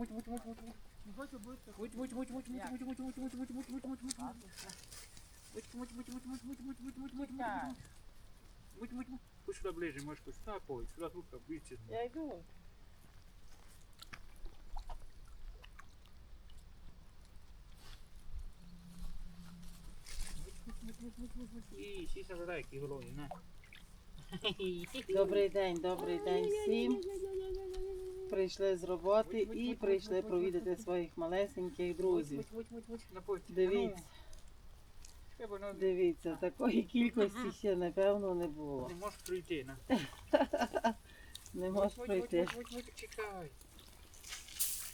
муть, муть, муть, муть. Не хочу бути. Муть, муть, муть, муть, муть, муть, муть, муть, муть, муть, муть, муть, муть, муть. Муть, муть, муть, муть, муть, муть, муть, муть, муть, муть, муть, муть. Муть, муть, муть. Пусть сюда ближе, сюда пой, сюда трубка, ближе. Я йду. І сіся райки головні, на. Добрий день, добрий день всім. Прийшли з роботи і прийшли провідати своїх малесеньких друзів. Дивіться, Ну, бо дивіться, такої кількості ще напевно не було. Не можеш прийти, на. Не можеш муть, чекай.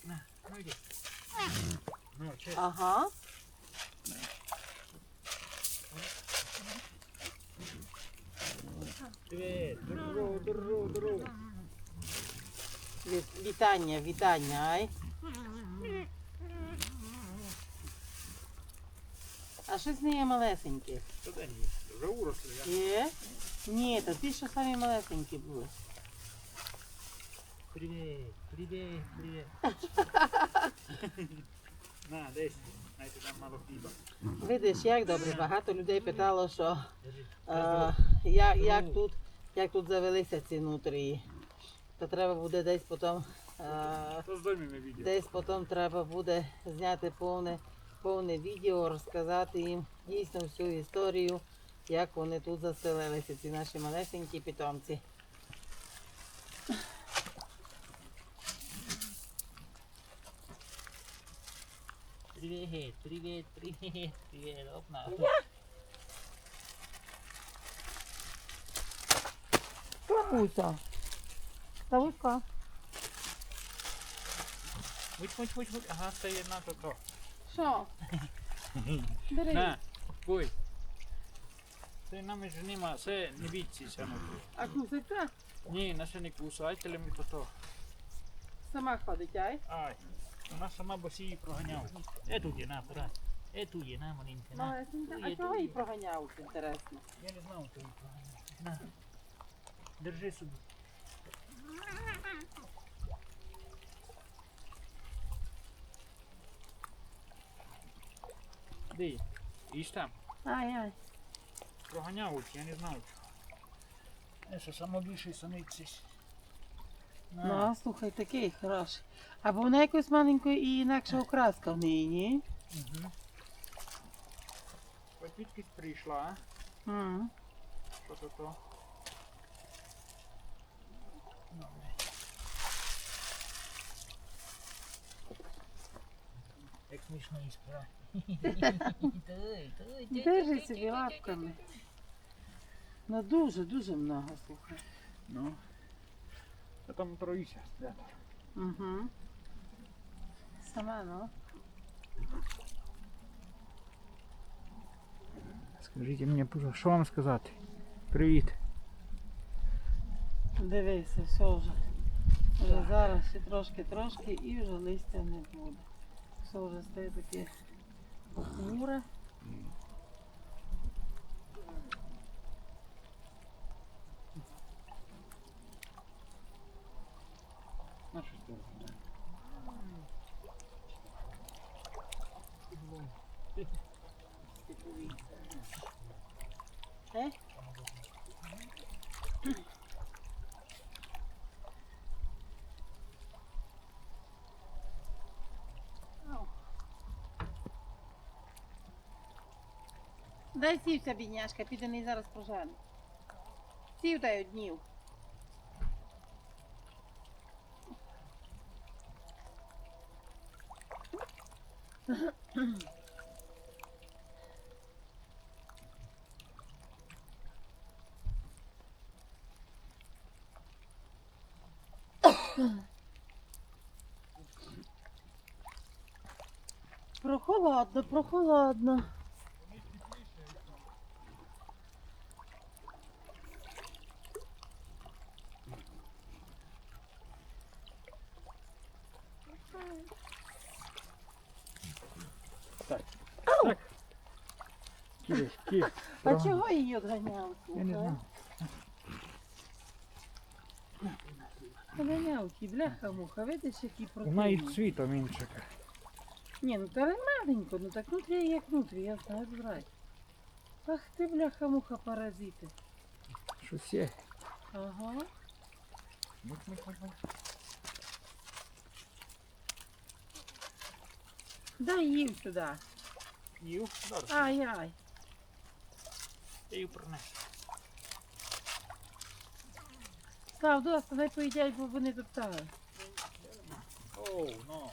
На, ну йди. Ну. Ага. Привіт, здорово, здорово, здорово. Ві- Вітання, вітання, ай. А щось не є малесеньке. Та де ні, вже уросли, я. Є? Ні, та ті, що самі малесенькі були. Привіт, привіт, привіт. На, десь, знаєте, там мало хліба. Видиш, як добре, багато людей питало, що е, як, як, тут, як тут завелися ці нутрії. То треба буде десь потім, е, відео. десь потім треба буде зняти повне, повне відео, розказати їм дійсно всю історію, як вони тут заселилися, ці наші малесенькі питомці. Привіт, привіт, привіт, привіт, опна. Бабуся, Ставуська. Муть, муть, муть, муть. Ага, це є на то то. Що? Бери. На, бой. Це нам ж нема, це не ну. А кусиця Ні, на це не кусайте, але ми то то. сама ходить, ай? Ай, вона сама босі її проганяв. Е тут є, на, брат. Е тут є, на, маленька, на. Малесенька. Є, А тут чого її є. проганяв, інтересно? Я не знав, хто її проганяв. На. Держи собі. Де є? Іж там. Ай-ай. Проганяв, я не знав. Я що самобільший самиці. Ну, а слухай, такий хороший. Або вона якось маленько і інакша окраска в неї, ні? Угу. Ось звідкись прийшла, а? М. Що то то? Смішно іскра. Держи собі лапками. Ну дуже, дуже много, слухай. Ну. Та там троїся. Да. Угу. Сама, ну. Скажіть мені, пожалуйста, що вам сказати? Привіт. Дивися, все вже. Вже зараз ще трошки-трошки і вже листя не буде. Все вже стає таке похмуре. На що ти робиш? Е? Дай сівся, бідняшка, піде не зараз пожене. Сів дай однів. Прохолодно, прохолодно. Не слухай? знаю. Маленький, бляха муха, видиш, які Вона і цвітом іншика. Ні, ну та маленько, ну так внутрі як внутрі, я знаю збирати. Ах ти, бляха муха, паразити. Щось є. Ага. Дай їм сюди. Їв? Ай-ай. Я її принесу. Слав, доста, дай поїдять, бо вони топтали. Оу, ну.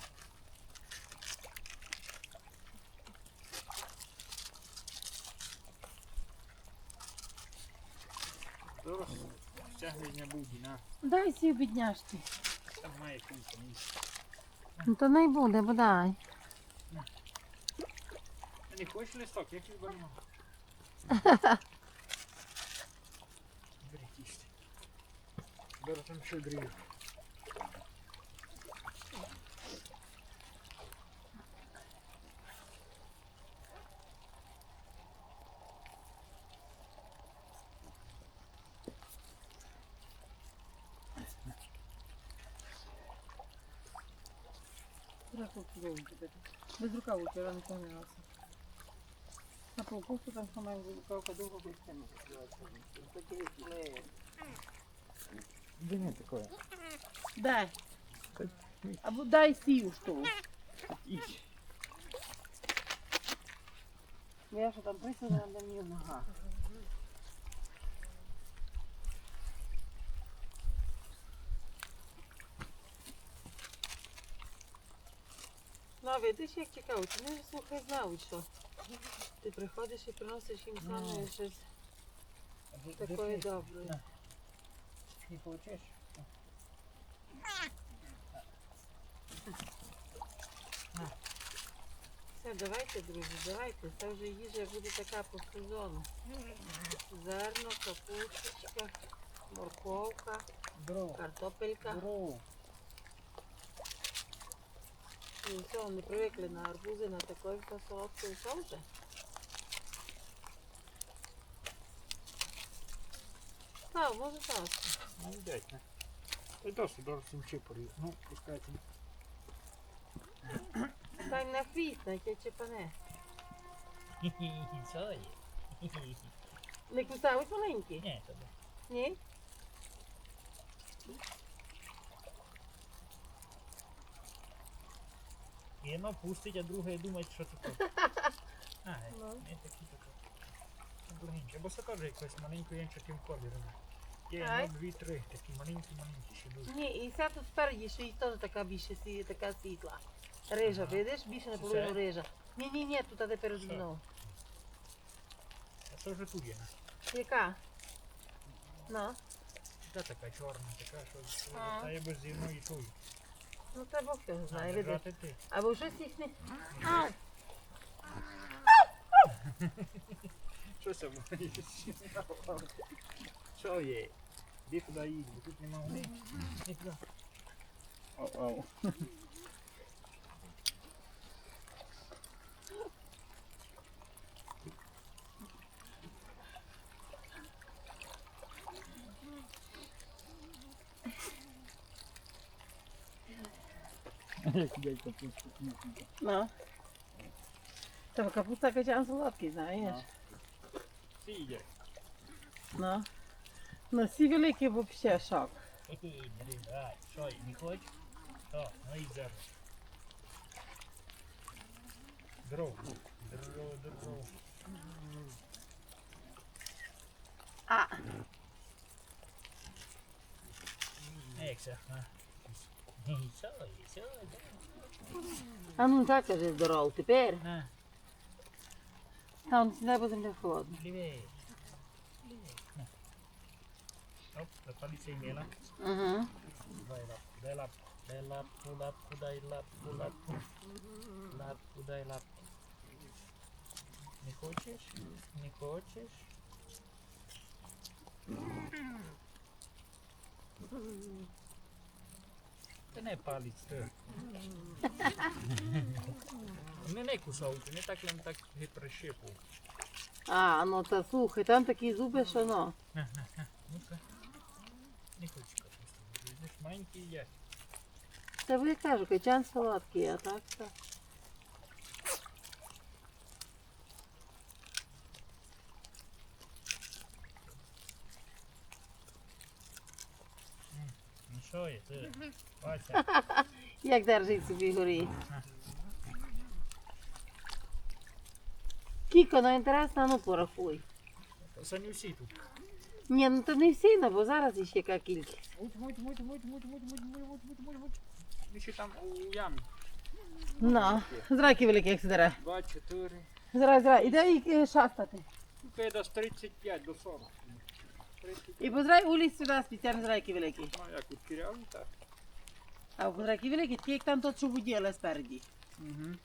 Зараз стягнення буде, на. Дай сі бідняшки. Там має кілька місць. Ну то не буде, бодай. Не хочеш листок, як його беремо? Бери кісти. Бери там ще грію. Без рукаву вчора не помилася. На полпусту там сама рукавка довго без теми. Да не такое. Дай. Або дай сію що. Ідь. Я що там присадила на мені в ногах. Ну, видиш, як цікаво, ти не слухай знав, що ти приходиш і приносиш їм саме Ну. щось такое добре. Не хочеш? Все, давайте, друзі, давайте. Це вже їжа буде така по сезону. Зерно, капусточка, морковка, картопелька. І все, не привикли на арбузи, на такої солодкої соуси. Так, може так. Ну, йдеть, не? Та й досить, досить їм чипорі. Ну, пускайте. Стань на хвіст, на ті чепане. Що є? Не кусають маленькі? Ні, тобі. Ні? Одно пустить, а друге думає, що це таке. А, Ну. не такі таке. Блинче, бо це теж якось маленько янчатим кольором. Є Ай. ну, дві, три, такі маленькі-маленькі ще дуже. Ні, і ця тут спереді, що і теж така більше сі- така світла. Рижа, Ага. видиш? Більше наполовину Це? рижа. Ні, ні, ні, тут а перед Що? мною. А це вже тут є. Яка? Ну, Та така чорна, така, що А. та є без зімної туї. ну та Бог його знає, видиш. держати ти. Або щось їх не. А, Що це буде? Що є? Іди туди їдь, бо тут нема. Як пустить. ну. Та капуста качан солодкий, знаєш. Всі їдять. Ну. Ну, всі великі взагалі шок. Хе-хе, дрібай. Що, не хочеш? То, ну і зараз. Дров. Дров, дров. А, це? а? Що що а ну так каже здоров. Тепер На, там сідай, бо земля холодна. лівей. На. Оп, запали цей міла. Угу. Дай лапку, дай лапку. Дай лапку, лапку, дай лапку, лапку. Лапку, дай лапку. Не хочеш? Не хочеш? Та не палець, ти. Не не кусав, не так я так і прищипав. А, ну та слухай, там такі зуби, що ну. Ну-ка. Не хочу капусту, Маленький є. Та ви кажу, качан солодкий, а так то. Як держить собі горі. Кіко, ну інтересно, ну порахуй. Це не всі тут. Ні, ну то не всі, ну бо зараз іще яка кількість. Ну ще там у ямі. Ну, зраки великі, як здере. Два, чотири. Зараз, зараз, іде і шастати. Ну, то 35 до 40. І позрай у ліс сюди спеціально зрайки великі. Ну, як у кіряву, так. А позрайки великі, ті як там тот, що буділи спереді. Угу.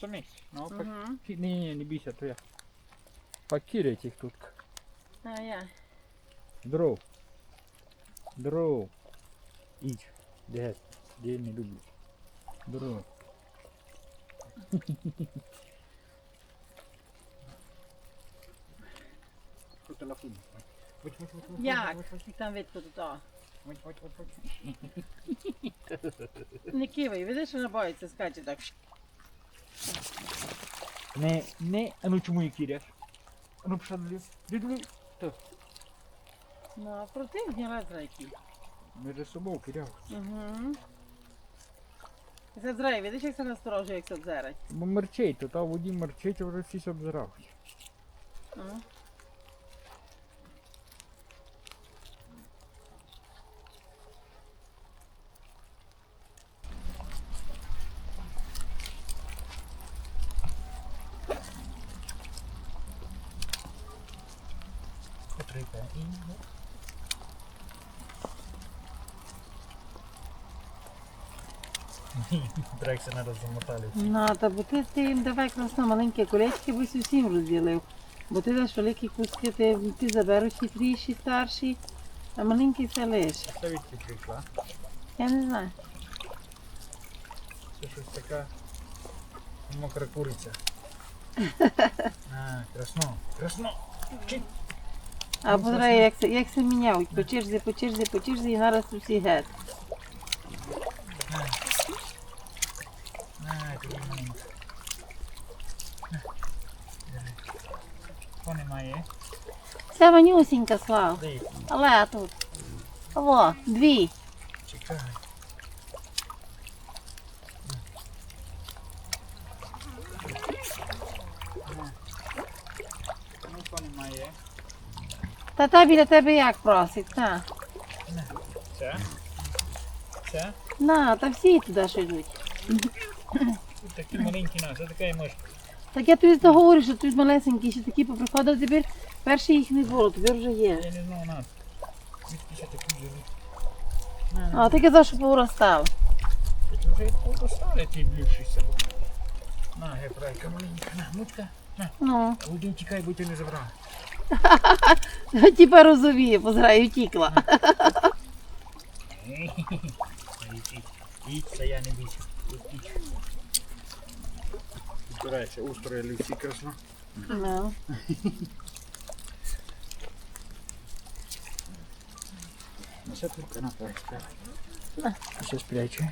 Самі. Ну, Угу. Ні, ні, не бійся, то я. Покірять їх тут. А я. Дров. Дров. Ідь. Де? Де я не люблю. Дров. По телефону. Як? там видко тут. о. Не кивай, видиш, що боїться, скаче так. Не, не, а ну чому її кіряш? А ну пішла далі. Дідлю. Ну, а проти гніла зрайки. Ми же собою кіряв. Угу. Це зрай, видиш, як це насторожує, як це дзерать. Бо мерчить, то та воді мерчить, а вже всі обзирають. Ага. Потрійка. І... Трекси треба замотали. Надо, бо ти, ти їм давай красно маленькі колечки, бо усім розділив. Бо ти даш великі куски, ти, ти забереш хитріші, старші, а маленькі це лиш. Це відки прийшла. Я не знаю. Це щось така мокра куриця. А, красно, красно. Чи? А подрай, як це, як це міняють, по черзі, по черзі, по черзі і нараз усі геть. Хто немає? Це манюсінька слава. Де? Але тут. О, дві. Чекай. Ну, хто Та та біля тебе як просить, та. Це? Це? На, та всі туди що йдуть. Тут такі маленькі нас, це така і мишка. Так я тобі то що тут малесенькі, ще такі поприходили тепер. Перше їх не було, тепер вже є. Я не знаю нас. Звідки ще такі живі? А ти казав, що повиростав. Ти вже постали ті більшіся. На, гепрайка маленька, на, мутка. Ну, Один тікай, бо ти не забрав. типа розуміє, позираю, тікла. Це я не бійся. Збирайся, устроїли всі красно. Ну. Це тільки на перше. Ще спрячу.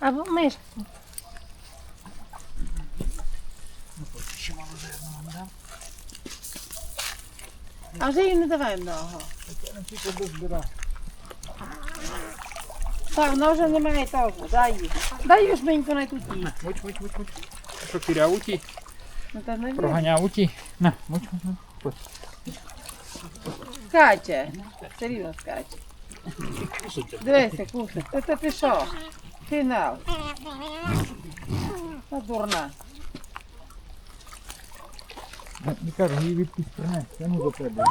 А Або мишку. Ну, почему ще мало жирного, да? А вже їй не давай много. Ну, тільки без. Так, но вже немає того, дай їй. Дай їй жменьку на туті. Муч, муч, муч, муч. Що, кіря уті? Ну, та не бій. Проганяв уті. На, муч, муч, муч. Ось. Скаче. Серйозно скаче. Дивися, кухня. Та ти що? Фінал. Та дурна. Не кажу, її відпусть я ну до тебе.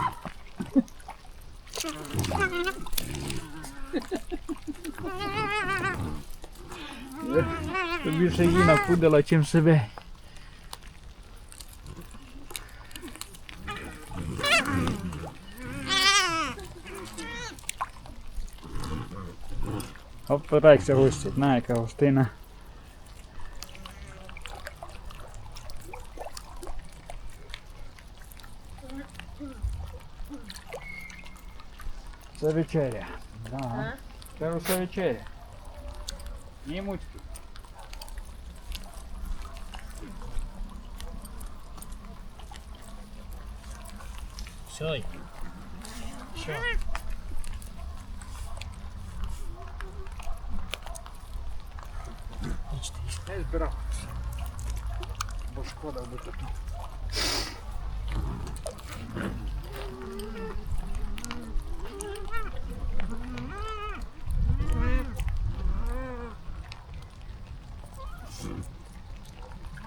Тобі ще її напудила, чим себе. Опирайся гості, на яка гостина. Це вечеря. Ага. Це усе вечеря. Німучки. Все. Все. Збирав. Бо шкода буде тут.